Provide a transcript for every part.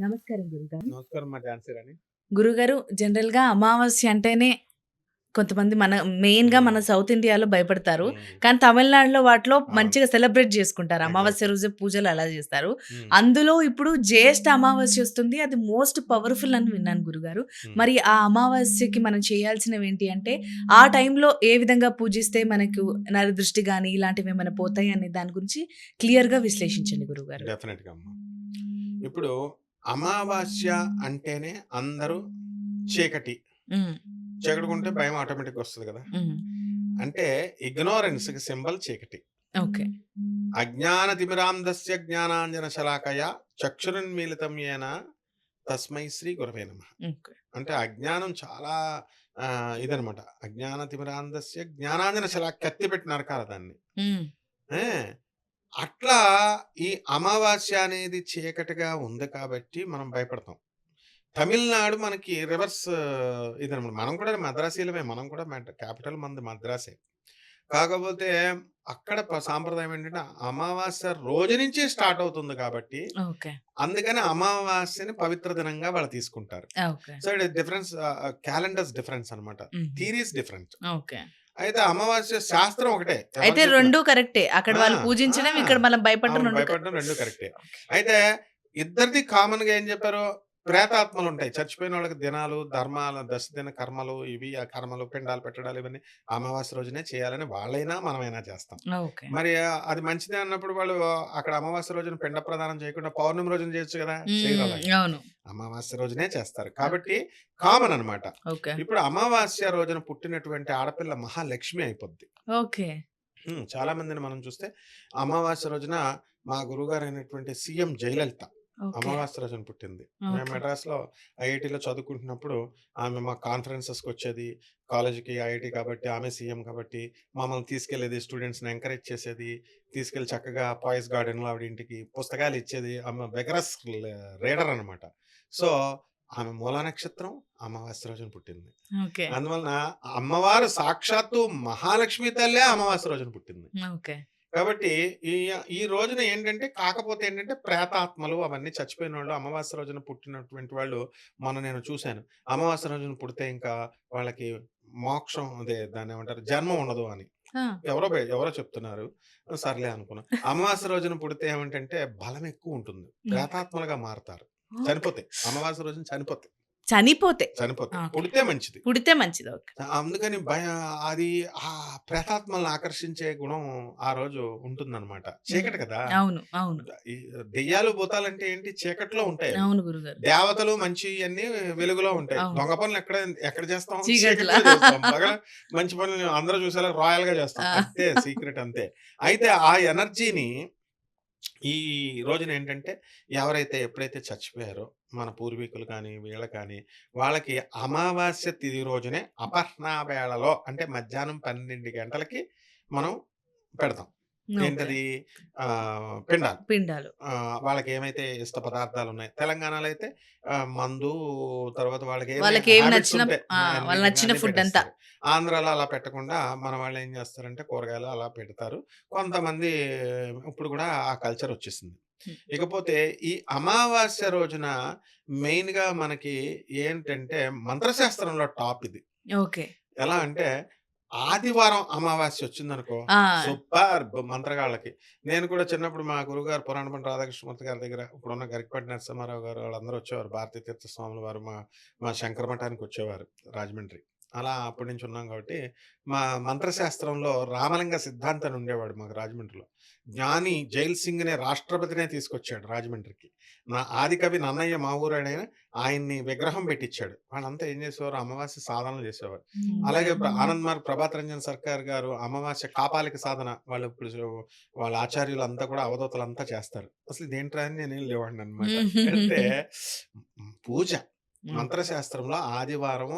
నమస్కారం గురుగారు. నమస్కారం మా ఝాన్సీ రాణి గురుగారు జనరల్గా అమావాస్య అంటేనే కొంతమంది మన మెయిన్గా మన సౌత్ ఇండియాలో భయపడతారు. కానీ తమిళనాడులో వాటిలో. మంచిగా సెలబ్రేట్ చేసుకుంటారు. అమావాస్య రోజు పూజలు అలా చేస్తారు. అందులో ఇప్పుడు జ్యేష్ఠ అమావాస్య వస్తుంది. అది మోస్ట్ పవర్ఫుల్ అని విన్నాను గురుగారు. మరి ఆ అమావాస్యకి మనం చేయాల్సినవి ఏంటి అంటే ఆ టైంలో ఏ విధంగా పూజిస్తే మనకు నర దృష్టి కానీ ఇలాంటివి ఏమైనా పోతాయి అనే దాని గురించి క్లియర్గా విశ్లేషించండి గురుగారు. డెఫినెట్గా అమ్మా. ఇప్పుడు అమావాస్య అంటేనే అందరూ చీకటి. ఉమ్, చీకటి ఉంటే భయం ఆటోమేటిక్ వస్తుంది కదా. అంటే ఇగ్నోరెన్స్కి సింబల్ చీకటి. ఓకే. అజ్ఞాన తిమిరాంధస్య జ్ఞానాంజన శలాకయ చక్షురున్మీలితం ఏన తస్మై శ్రీ గురవే నమ. అంటే అజ్ఞానం చాలా ఇదనమాట అజ్ఞాన తిమిరాంధస్య జ్ఞానాంజన శలా కత్తి పెట్టి నరకాలి దాన్ని. అట్లా ఈ అమావాస్య అనేది చీకటిగా ఉంది కాబట్టి మనం భయపడతాం. తమిళనాడు మనకి రివర్స్ ఇదనమాట మనం కూడా మద్రాసీలమే. మనం కూడా క్యాపిటల్ మంది మద్రాసే. కాకపోతే అక్కడ సాంప్రదాయం ఏంటంటే అమావాస్య రోజు నుంచి స్టార్ట్ అవుతుంది కాబట్టి అందుకని అమావాస్యని పవిత్ర దినంగా వాళ్ళు తీసుకుంటారు. So it difference calendars difference అన్నమాట. Um, theories different. ఓకే. అయితే అమావాస్య శాస్త్రం ఒకటే అయితే. రెండు కరెక్టే అక్కడ వాళ్ళు పూజించడం. ఇక్కడ మనం భయపడడం భయపడడం రెండు కరెక్టే అయితే ఇద్దరిది కామన్గా ఏం చెప్పారు ప్రేతాత్మలు ఉంటాయి. చచ్చిపోయిన వాళ్ళకి దినాలు ధర్మాలు దశ దిన కర్మలు ఇవి ఆ కర్మలు పిండాలు పెట్టడాలు ఇవన్నీ అమావాస్య రోజునే చేయాలని వాళ్ళైనా మనమైనా చేస్తాం. మరి అది మంచిదే అన్నప్పుడు వాళ్ళు అక్కడ అమావాస్య రోజున పిండ ప్రదానం చేయకుండా పౌర్ణమి రోజున చేయొచ్చు కదా అమావాస్య రోజునే చేస్తారు. కాబట్టి కామన్ అన్నమాట. ఓకే. ఇప్పుడు అమావాస్య రోజున పుట్టినటువంటి ఆడపిల్ల మహాలక్ష్మి అయిపోద్ది. ఓకే. చాలా మందిని మనం చూస్తే అమావాస్య రోజున మా గురుగారు అయినటువంటి సీఎం జయలలిత అమావాస్య రోజున పుట్టింది. మేము. మెడ్రాస్లో ఐఐటిలో చదువుకుంటున్నప్పుడు ఆమె మా కాన్ఫరెన్సెస్కి వచ్చేది. కాలేజీకి ఐఐటి కాబట్టి ఆమె సీఎం కాబట్టి మమ్మల్ని తీసుకెళ్ళేది స్టూడెంట్స్ని ఎంకరేజ్ చేసేది తీసుకెళ్ళి చక్కగా పాయిస్ గార్డెన్లో ఆవిడ ఇంటికి పుస్తకాలు ఇచ్చేది. ఆమె వెగరస్ రీడర్ అన్నమాట. సో ఆమె మూల నక్షత్రం అమావాస్య రోజున పుట్టింది. అందువలన అమ్మవారు సాక్షాత్తు మహాలక్ష్మి తల్లే అమావాస్య రోజున పుట్టింది. ఓకే. కాబట్టి ఈ ఈ రోజున ఏంటంటే కాకపోతే ఏంటంటే ప్రేతాత్మలు అవన్నీ చచ్చిపోయిన వాళ్ళు అమావాస్య రోజున పుట్టినటువంటి వాళ్ళు మొన్న నేను చూశాను. అమావాస్య రోజున పుడితే ఇంకా వాళ్ళకి మోక్షం అదే దాన్ని ఏమంటారు? జన్మ ఉండదు అని. ఎవరో ఎవరో చెప్తున్నారు. సర్లే అనుకున్నా. అమావాస్య రోజున పుడితే ఏమిటంటే బలం ఎక్కువ ఉంటుంది. ప్రేతాత్మలుగా మారతారు. చనిపోతాయి అమావాస్య రోజున చనిపోతాయి చనిపోతే. Okay. పుడితే మంచిది. పుడితే మంచిది అందుకని భయ అది ఆ ప్రేతాత్మల్ని ఆకర్షించే గుణం ఆ రోజు ఉంటుందన్నమాట. చీకటి కదా. అవును అవును. దెయ్యాలు భూతాలంటే ఏంటి? చీకట్లో ఉంటాయి అవి. అవును గురుగారు. దేవతలు మంచి అన్ని వెలుగులో ఉంటాయి. దొంగ పనులు ఎక్కడ ఎక్కడ చేస్తాం? మంచి పనులు అందరూ చూసేలా రాయల్గా చేస్తాం. అంతే సీక్రెట్ అంతే. అయితే ఆ ఎనర్జీని ఈ రోజున ఏంటంటే ఎవరైతే ఎప్పుడైతే చచ్చిపోయారో మన పూర్వీకులు కానీ వీళ్ళ కానీ వాళ్ళకి అమావాస్య తిథి రోజునే అపర్ణ వేళలో అంటే మధ్యాహ్నం పన్నెండు గంటలకి మనం పెడతాం. ఏంటది? పిండాలు. పిండాలు. వాళ్ళకి ఏమైతే ఇష్ట పదార్థాలు ఉన్నాయి తెలంగాణలో అయితే మందు తర్వాత వాళ్ళకి వాళ్ళకి ఏమి నచ్చిన- వాళ్ళకి నచ్చిన food అంతా. ఆంధ్రాలో అలా పెట్టకుండా మన వాళ్ళు ఏం చేస్తారంటే కూరగాయలు అలా పెడతారు. కొంతమంది ఇప్పుడు కూడా ఆ కల్చర్ వచ్చేసింది. ఇకపోతే ఈ అమావాస్య రోజున మెయిన్గా మనకి ఏంటంటే మంత్రశాస్త్రంలో టాప్ ఇది ఓకే. ఎలా అంటే ఆదివారం అమావాస్య వచ్చిందనుకో సూపర్ మంత్రగాళ్ళకి. నేను కూడా చిన్నప్పుడు మా గురుగారు పురాణ పంట రాధాకృష్ణమూర్తి గారి దగ్గర ఇప్పుడున్న గరికపాటి నరసింహారావు గారు వాళ్ళందరూ వచ్చేవారు. భారతీ తీర్థ స్వాముల వారు మా మా శంకర మఠానికి వచ్చేవారు రాజమండ్రి. అలా అప్పటి నుంచి ఉన్నాం కాబట్టి మా మంత్రశాస్త్రంలో రామలింగ సిద్ధాంతం ఉండేవాడు మాకు రాజమండ్రిలో. జ్ఞాని జైల్ సింగ్ నే రాష్ట్రపతినే తీసుకొచ్చాడు రాజమండ్రికి. నా ఆది కవి నన్నయ్య మా ఊరాడైన ఆయన్ని విగ్రహం పెట్టించాడు వాళ్ళంతా ఏం చేసేవారు? అమావాస్య సాధనలు చేసేవారు. అలాగే ఆనంద్ మార్గ్ ప్రభాత్ రంజన్ సర్కార్ గారు అమావాస్య కాపాలిక సాధన వాళ్ళు ఇప్పుడు వాళ్ళ ఆచార్యులు అంతా కూడా అవధూతలు అంతా చేస్తారు. అసలు ఇదేంట్రా అని నేను లేవాడిని అనమాట అంటే పూజ. మంత్రశాస్త్రంలో ఆదివారం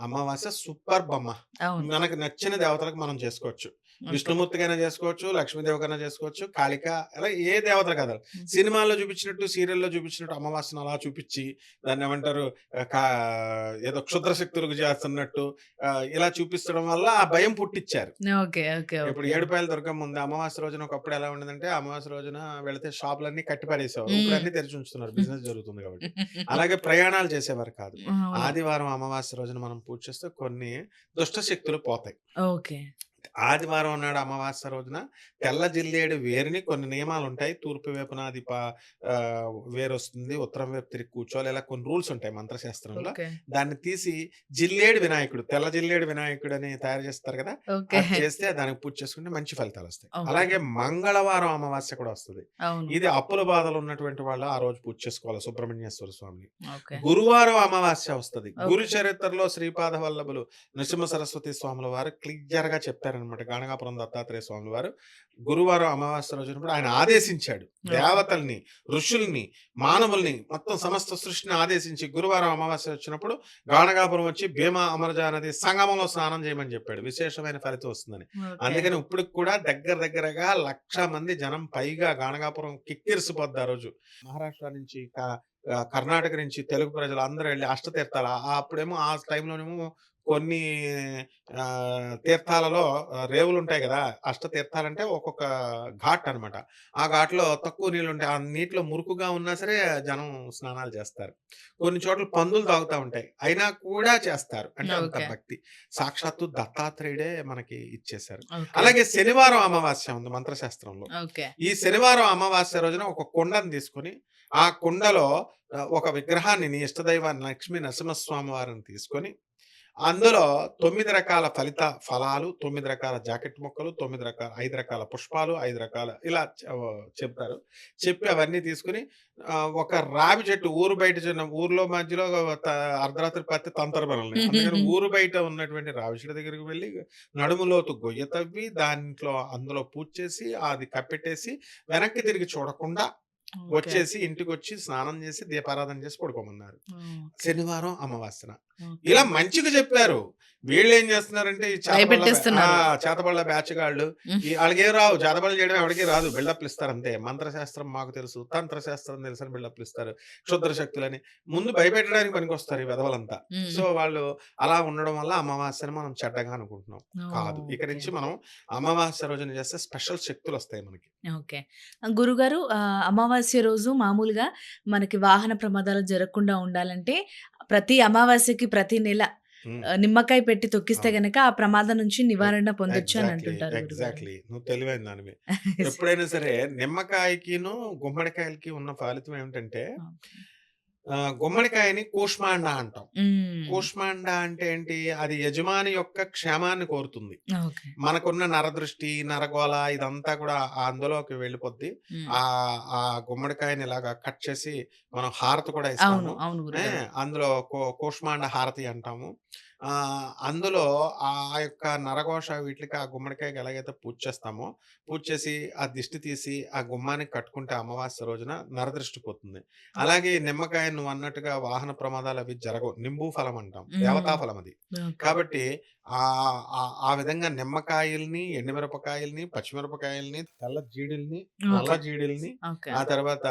అమావాస్య సూపర్ బొమ్మ. మనకు నచ్చిన దేవతలకు మనం చేసుకోవచ్చు. విష్ణుమూర్తికైనా చేసుకోవచ్చు, లక్ష్మీదేవికైనా చేసుకోవచ్చు, కాళిక అలా ఏ దేవతలు కాదు. హ్మ్. సినిమాల్లో చూపించినట్టు, సీరియల్‌లో చూపించినట్టు అమావాస్యను అలా చూపించి దాన్నేమంటారు ఆహ్, కా ఏదో క్షుద్ర శక్తులకు చేస్తున్నట్టు ఇలా చూపించడం వల్ల ఆ భయం. ఓకే. ఇప్పుడు. ఏడుపాయల దుర్గమ్మ ఉంది. అమావాస్య రోజున ఒకప్పుడు ఎలా ఉండేదంటే అమావాస్య రోజున వెళితే షాపులన్నీ కట్టి పడేసేవారు. ఇప్పుడు. అన్నీ తెరిచి ఉంచుతున్నారు. బిజినెస్ జరుగుతుంది కాబట్టి. అలాగే ప్రయాణాలు చేసేవారు కాదు. ఆదివారం అమావాస్య రోజున మనం పూజ చేస్తే కొన్ని దుష్ట శక్తులు పోతాయి. ఓకే. ఆదివారం నాడు అమావాస్య రోజున తెల్ల జిల్లేడు వేరుని కొన్ని నియమాలుంటాయి. తూర్పు వైపున అది ప ఆహ్, వేరొస్తుంది. ఉత్తరం వైపు తిరిగి కూర్చోవాలి. ఇలా కొన్ని రూల్స్ ఉంటాయి మంత్రశాస్త్రంలో. దాన్ని తీసి జిల్లేడు వినాయకుడు, తెల్ల జిల్లేడు వినాయకుడని తయారు చేస్తారు కదా! చేస్తే దానికి పూజ చేసుకుంటే మంచి ఫలితాలొస్తాయి. ఓకే. అలాగే మంగళవారం అమావాస్య కూడా వస్తది. ఇది అప్పుల బాధలు ఉన్నటువంటి వాళ్ళు ఆ రోజు పూజ చేసుకోవాలి సుబ్రహ్మణ్యేశ్వర స్వామిని. గురువారం అమావాస్య వస్తది. గురు. చరిత్రలో శ్రీపాద వల్లభులు నృసింహ సరస్వతి స్వాముల వారు క్లియర్‌గా చెప్పారనమాట. గాణగాపురం దత్తాత్రేయ స్వాముల వారు గురువారం అమావాస్య రోజునప్పుడు ఆయన ఆదేశించాడు. దేవతల్ని, ఋషుల్ని, మానవుల్ని మొత్తం సమస్త సృష్టిని ఆదేశించి గురువారం అమావాస్య వచ్చినప్పుడు గాణగాపురం వచ్చి భీమా అమరజా నది సంగమంలో స్నానం చేయమని చెప్పాడు. విశేషమైన ఫలితం వస్తుందని. అందుకని ఇప్పటికి కూడా దగ్గర దగ్గరగా 1,00,000 మంది జనం పైగా గాణగాపురం కిక్కిరిసిపోద్ది ఆ రోజు. మహారాష్ట్ర నుంచి కర్ణాటక నుంచి తెలుగు ప్రజలు అందరూ ఎళ్ళి అష్టతీర్థాలు అప్పుడేమో ఆ టైంలోనేమో కొన్ని తీర్థాలలో ఆహ్, రేవులుంటాయి గదా! అష్టతీర్థాలంటే ఒక్కొక్క ఘాట్ అనమాట. ఆ ఘాట్‌లో తక్కువ నీళ్ళుంటాయి. ఆ నీటిలో మురుకుగా ఉన్నా సరే జనం స్నానాలు చేస్తారు. కొన్ని చోట్ల పందులు తాగుతా ఉంటాయి. అయినా కూడా చేస్తారు. అంటే అంత. భక్తి. సాక్షాత్తు దత్తాత్రేయుడే మనకి ఇచ్చేశారు. అలాగే శనివారం అమావాస్య ఉంది మంత్రశాస్త్రంలో. ఈ శనివారం అమావాస్య రోజున ఒక కుండను తీసుకొని, ఆ కుండలో ఒక విగ్రహాన్ని నీ ఇష్టదైవాన్ని లక్ష్మీ నరసింహస్వామి వారిని తీసుకొని, అందులో 9 రకాల ఫలిత ఫలాలు, 9 రకాల జాకెట్ ముక్కలు, 9 రకాల 5 రకాల పుష్పాలు, 5 రకాల ఇలా చెప్తారు. చెప్పి అవన్నీ తీసుకొని ఒక రావి చెట్టు ఊరు బయట చిన్న ఊర్లో మధ్యలో అర్ధరాత్రి పత్తి తంతరబనాలి. అందుకని ఊరు బయట ఉన్నటువంటి రావి చెట్టు దగ్గరికి వెళ్ళి నడుములోతు గొయ్య తవ్వి దాంట్లో అందులో పూజ చేసి అది కప్పెట్టేసి వెనక్కి తిరిగి చూడకుండా. వచ్చేసి ఇంటికొచ్చి స్నానం చేసి దీపారాధన చేసి పడుకోమన్నారు. శనివారం అమావాస్యన. ఇలా మంచిగా చెప్పారు. వీళ్ళేం చేస్తున్నారంటే ఆ! భయపెట్టేస్తున్నారు. చేతబడుల బ్యాచ్ గాళ్ళు. ఈ ఆళ్ళకేం రావు. చేతబడులు చేయడం ఎవడికి రాదు. బిల్డప్‌లు ఇస్తారు అంతే. మంత్రశాస్త్రం మాకు తెలుసు. తంత్రశాస్త్రం తెలుసని బిల్డప్‌లు ఇస్తారు. క్షుద్ర శక్తులని. ముందు భయపెట్టడానికి పనికొస్తారు ఈ వెధవలంతా. సో. వాళ్ళు అలా ఉండడం వల్ల అమావాస్యని మనం చెడ్డగా అనుకుంటున్నాం. కాదు. ఇక. నుంచి మనం అమావాస్య రోజున చేస్తే స్పెషల్ శక్తులొస్తాయి మనకి. ఓకే. గురుగారు అమావాస్య రోజు మామూలుగా మనకి వాహన ప్రమాదాలు జరగకుండా ఉండాలంటే ప్రతి అమావాస్యకి ప్రతి నెల నిమ్మకాయ పెట్టి తొక్కిస్తే. గనక ఆ ప్రమాదం నుంచి నివారణ పొందొచ్చు అని. అంటుంటారు. ఎగ్జాక్ట్‌లీ. నువ్వు తెలివైన దానివి. ఎప్పుడైనా సరే నిమ్మకాయకిను, గుమ్మడికాయలకి ఉన్న ఫలితం ఏమిటంటే గుమ్మడికాయని కూష్మాండ అంటాం. కూష్మాండ అంటే ఏంటి? అది యజమాని యొక్క క్షేమాన్ని కోరుతుంది. మనకున్న నరదృష్టి, నరగోల ఇదంతా కూడా అందులోకి వెళ్ళిపోద్ది. ఆహ్, ఆ గుమ్మడికాయని ఇలాగా కట్ చేసి మనం హారతి కూడా. ఇస్తాము. అందులో కూష్మాండ హారతి అంటాము. ఆహ్, అందులో ఆ యొక్క నరఘోష వీటిలకి ఆ గుమ్మడికాయకి ఎలాగైతే పూజ చేస్తామో, పూజ చేసి ఆ దిష్టి తీసి ఆ గుమ్మానికి కట్టుకుంటే అమావాస్య రోజున నరదృష్టి పోతుంది. అలాగే నిమ్మకాయ నువ్వన్నట్టుగా వాహన ప్రమాదాలు అవి జరగవు. నింబు ఫలం అంటాం. దేవతా హ్మ్. ఫలం అది. కాబట్టి ఆహ్, ఆ విధంగా నిమ్మకాయల్ని, ఎండుమిరపకాయల్ని, పచ్చిమిరపకాయల్ని, తెల్ల జీడిల్ని, నల్ల. జీడిల్ని. ఆ తర్వాత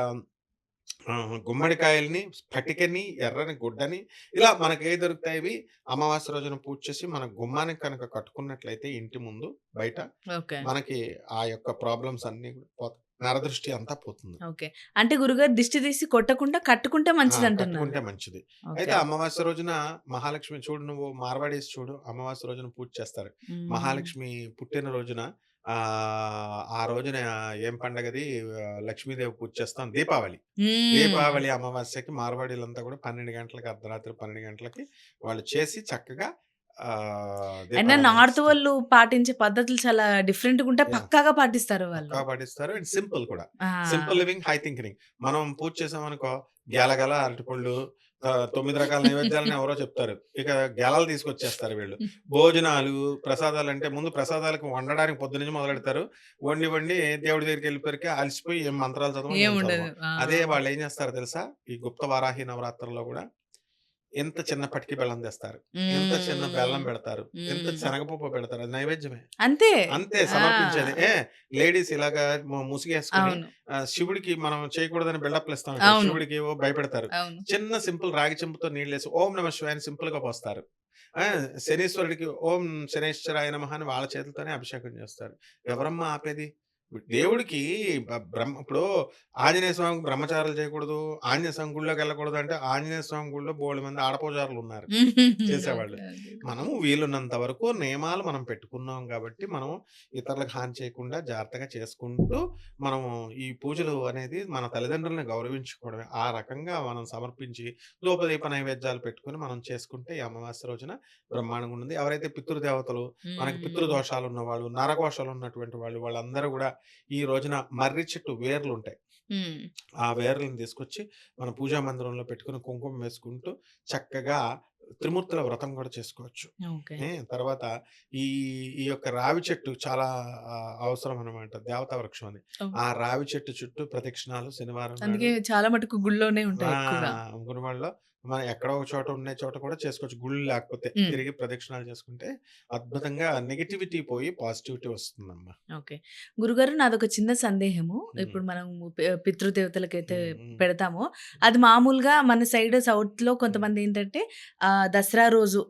గుమ్మడికాయల్ని, స్ఫటికని, ఎర్రని గుడ్డని ఇలా మనకేవి దొరుకుతాయి అవి అమావాస్య రోజున పూజ చేసి మన గుమ్మానికి కనుక కట్టుకున్నట్లయితే ఇంటి ముందు, బయట. మనకి ఆ యొక్క ప్రాబ్లమ్స్ అన్నీ కూడా పోతాయి. నరదృష్టి అంతా పోతుంది. ఓకే. అంటే గురుగారు దిష్టి తీసి కొట్టకుండా కట్టుకుంటే! మంచిదంటున్నారు. కట్టుకుంటే మంచిది. అయితే. అమావాస్య రోజున మహాలక్ష్మి చూడు నువ్వు మార్వాడీస్ చూడు అమావాస్య రోజున పూజ చేస్తారు. మహాలక్ష్మి పుట్టిన రోజున ఆ రోజున ఏం పండగది లక్ష్మీదేవి పూజ చేస్తాం దీపావళి. దీపావళి అమావాస్యకి మార్వాడీలంతా కూడా 12 గంటలకి అర్ధరాత్రి 12 గంటలకి వాళ్ళు చేసి చక్కగా అయినా నార్త్. వాళ్ళు పాటించే పద్ధతులు చాలా డిఫరెంట్‌గా ఉంటాయి. యాహ్! పక్కాగా పాటిస్తారు వాళ్ళు. పాటిస్తారు. అండ్ సింపుల్ కూడా. Simple living, high thinking. మనం పూజ చేసామనుకో గేలగల అరటిపళ్ళు 9 రకాల నైవేద్యాలని ఎవరో చెప్తారు. ఇక గెలలు తీసుకొచ్చేస్తారు వీళ్ళు. భోజనాలు, ప్రసాదాలంటే ముందు ప్రసాదాలకు వండడానికి పొద్దున్నుంచి మొదలెడతారు. వండి వండి దేవుడి దగ్గరికెళ్ళిపోయేసరికి అలసిపోయి ఏం మంత్రాలు చదవం, ఏం ఏముండదు. చదవం. ఆ! అదే వాళ్ళేం చేస్తారో తెలుసా? ఈ గుప్త వారాహి నవరాత్రుల్లో గూడా ఎంత చిన్న పటికి బెల్లం తెస్తారు. ఎంత చిన్న బెల్లం పెడతారు. ఎంత. శనగపప్పు పెడతారు. అది నైవేద్యమే. అంతే. అంతే సమర్పించేది. ఏ లేడీస్ ఇలాగా ముసుగేసుకుని శివుడికి మనం చేయకూడదని బిల్డప్లు ఇస్తాం. శివుడికి ఏవో భయపెడతారు. చిన్న సింపుల్ రాగి చెంపుతో నీళ్ళు వేసి ఓం నమ శివాయని సింపుల్గా పోస్తారు. శనీశ్వరుడికి ఓం శనేశ్వరాయ నమః అని వాళ్ళ చేతులతోనే అభిషేకం చేస్తారు. ఎవరమ్మా ఆపేది? దేవుడికి బ్రహ్మ ఇప్పుడు ఆంజనేయ స్వామికి బ్రహ్మచారులు చేయకూడదు ఆంజనేయ స్వామి గుళ్ళోకి వెళ్ళకూడదు అంటే ఆంజనేయ స్వామి గుళ్ళో బోళ్ళ మంది ఆడపూజారులు ఉన్నారు చేసేవాళ్ళు. మనము వీలున్నంత వరకు నియమాలు మనం పెట్టుకున్నాం కాబట్టి మనం ఇతరులకు హాని చేయకుండా జాగ్రత్తగా చేసుకుంటూ మనము ఈ పూజలు అనేది మన తల్లిదండ్రులను గౌరవించుకోవడమే ఆ రకంగా మనం సమర్పించి లోపదీప నైవేద్యాలు పెట్టుకుని మనం చేసుకుంటే ఈ అమావాస్య రోజున బ్రహ్మాండంగా ఉంటుంది ఎవరైతే పితృదేవతలు మనకి. పితృదోషాలు ఉన్న వాళ్ళు నరకోశాలు ఉన్నటువంటి వాళ్ళు వాళ్ళందరూ కూడా ఈ రోజున మర్రి చెట్టు వేర్లు ఉంటాయి. ఆ వేర్లను తీసుకొచ్చి మన పూజా మందిరంలో పెట్టుకుని కుంకుమ వేసుకుంటూ చక్కగా త్రిమూర్తుల వ్రతం కూడా చేసుకోవచ్చు. తర్వాత ఈ ఈ యొక్క రావి చెట్టు చాలా అవసరం అనమాట దేవతా వృక్షం ఓ. ఆ రావి చెట్టు చుట్టూ ప్రదక్షిణాలు శనివారం అందుకే చాలా మటుకు గుళ్ళోనే ఉంటాయి గురువాళ్ళలో మనం ఎక్కడో ఒక చోట ఉండే చోట కూడా చేసుకోవచ్చు. గుళ్ళు లేకపోతే. తిరిగి ప్రదక్షిణాలు చేసుకుంటే అద్భుతంగా నెగిటివిటీ పోయి పాజిటివిటీ వస్తుందమ్మా ఓకే. గురుగారు నాదొక చిన్న సందేహము. ఇప్పుడు మనం పితృదేవతలకైతే. పెడతామో. అది మామూలుగా మన సైడ్ సౌత్లో కొంతమంది ఏంటంటే దసరా రోజు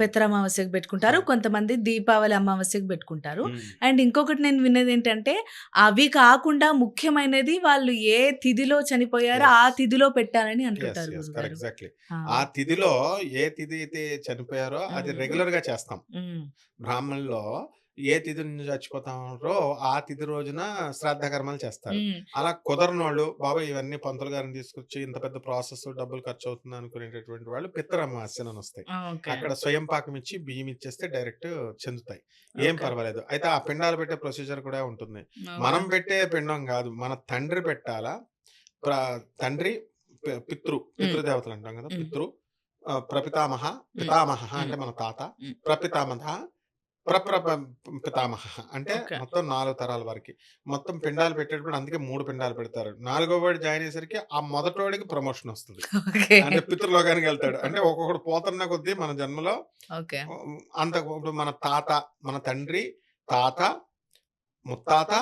పెత్తర అమావాస్యకు పెట్టుకుంటారు. కొంతమంది దీపావళి అమావాస్యకు పెట్టుకుంటారు. అండ్ ఇంకొకటి నేను విన్నది ఏంటంటే అవి కాకుండా ముఖ్యమైనది వాళ్ళు ఏ తిథిలో చనిపోయారో. ఆ తిథిలో పెట్టాలని అంటుంటారు exactly. ఆ. తిథిలో ఏ తిథి అయితే చనిపోయారో అది. రెగ్యులర్గా చేస్తాం మ్మ్. బ్రాహ్మణుల్లో ఏ తిథి నుంచి చచ్చిపోతారో ఆ తిథి రోజున శ్రాద్ధ కర్మలు చేస్తారు. అలా కుదరనోళ్ళు బాబా ఇవన్నీ పంతులు గారిని తీసుకొచ్చి ఇంత పెద్ద ప్రాసెస్ డబ్బులు ఖర్చు అవుతుంది అనుకునేటటువంటి వాళ్ళు పిత్తర అమావాస్యన వస్తాయి. అక్కడ స్వయం పాకం ఇచ్చి బియ్యం ఇచ్చేస్తే డైరెక్ట్ చెందుతాయి. ఏం. పర్వాలేదు. అయితే ఆ పిండాలు పెట్టే ప్రొసీజర్ కూడా ఉంటుంది. మనం పెట్టే పిండం కాదు మన తండ్రి పెట్టాలా? తండ్రి పితృ పితృదేవతలు అంటాం కదా. పితృ ప్రపితామహ పితామహ అంటే మన తాత. ప్రపితామహ పితామహ అంటే. మొత్తం నాలుగు తరాల వరకు. మొత్తం పిండాలు పెట్టేటప్పుడు అందుకే మూడు పిండాలు పెడతారు. నాలుగో వాడు జాయిన్ అయ్యేసరికి ఆ మొదటోడికి ప్రమోషన్ వస్తుంది. అంటే పితృలోకానికి వెళ్తాడు. అంటే ఒక్కొక్కడు పోతున్న కొద్దీ మన జన్మలో అంత ఇప్పుడు మన తాత మన తండ్రి తాత ముత్తాత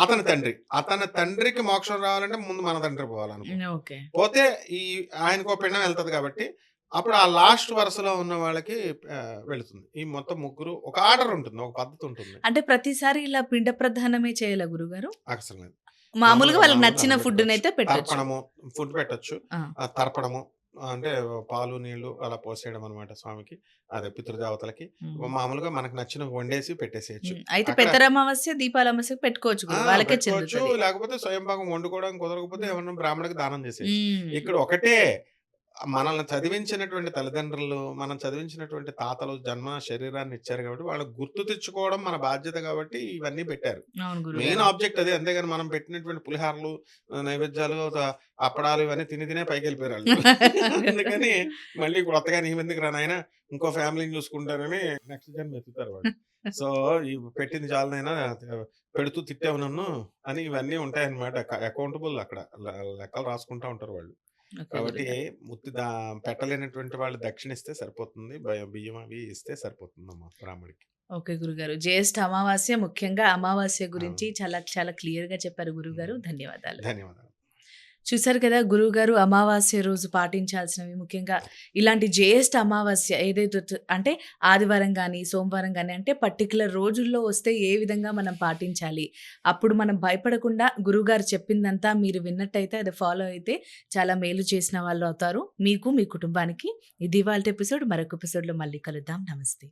అతని తండ్రి. అతని తండ్రికి మోక్షం రావాలంటే ముందు మన తండ్రి పోవాలనుకో పోతే ఈ ఆయనకు ఒక పిండం వెళ్తది కాబట్టి అప్పుడు ఆ లాస్ట్ వరుసలో ఉన్న వాళ్ళకి ఆ, వెళుతుంది. ఈ మొత్తం ముగ్గురు ఒక ఆర్డర్ ఉంటుంది ఒక పద్ధతి ఉంటుంది. అంటే ప్రతిసారి ఇలా పిండ ప్రధానమే చేయాలా గురుగారు? అసలు లేదు. మామూలుగా వాళ్ళకి నచ్చిన ఫుడ్. అయితే పెట్టచ్చు. తర్పణము ఫుడ్ పెట్టొచ్చు. ఆ. ఆ, తర్పణము అంటే పాలు నీళ్ళు అలా పోసేయడం అనమాట స్వామికి అదే పితృదేవతలకి. మామూలుగా మనకు నచ్చిన వండేసి పెట్టేసేయచ్చు. అయితే అక్కడ- పెద్దర అమావాస్య దీపాల అమావాస్య పెట్టుకోవచ్చు ఆ. వాళ్ళకే పెట్టుకోవచ్చు. చెందుతుంది. లేకపోతే స్వయం భాగం వండుకోవడం కుదరకపోతే ఏమన్నా బ్రాహ్మణికి దానం చేసేయచ్చు. ఇక్కడ ఒకటే మనల్ని చదివించినటువంటి తల్లిదండ్రులు మనం చదివించినటువంటి తాతలు జన్మ శరీరాన్ని ఇచ్చారు కాబట్టి వాళ్ళకి గుర్తు తెచ్చుకోవడం మన బాధ్యత కాబట్టి ఇవన్నీ పెట్టారు. మెయిన్. ఆబ్జెక్ట్ అదే. అంతేగాని మనం పెట్టినటువంటి పులిహారలు నైవేద్యాలు అప్పడాలు ఇవన్నీ తిని తినే పైకి వెళ్ళిపోయారు వాళ్ళు. అందుకని మళ్ళీ కొత్తగా నీ ఎందుకు రా నాయన ఇంకో ఫ్యామిలీని చూసుకుంటారని నెక్స్ట్ జన్మ ఎత్తుతారు వాళ్ళు. సో ఈ పెట్టింది చాలనైనా పెడుతూ తిట్టావు నన్ను అని ఇవన్నీ ఉంటాయన్నమాట. అకౌంటబుల్ అక్కడ లెక్కలు రాసుకుంటా ఉంటారు వాళ్ళు. కాబట్టి. ముత్తి దా పెట్టలేనటువంటి వాళ్ళు దక్షిణ ఇస్తే సరిపోతుంది. బయ- బియ్యం అవి ఇస్తే సరిపోతుంది అమ్మ బ్రాహ్మడికి ఓకే గురుగారు. జ్యేష్ఠ అమావాస్య ముఖ్యంగా అమావాస్య గురించి. చాలా చాలా క్లియర్గా చెప్పారు గురుగారు. ధన్యవాదాలు. ధన్యవాదాలు. చూసారు కదా గురువుగారు అమావాస్య రోజు పాటించాల్సినవి ముఖ్యంగా ఇలాంటి జ్యేష్ఠ అమావాస్య ఏదైతే అంటే ఆదివారం కానీ సోమవారం కానీ అంటే పర్టికులర్ రోజుల్లో వస్తే ఏ విధంగా మనం పాటించాలి? అప్పుడు మనం భయపడకుండా గురువుగారు చెప్పిందంతా మీరు విన్నట్టయితే అది ఫాలో అయితే చాలా మేలు చేసిన వాళ్ళు అవుతారు. మీకు మీ కుటుంబానికి ఇది వాళ్ళ ఎపిసోడ్ మరొక ఎపిసోడ్లో మళ్ళీ కలుద్దాం. నమస్తే.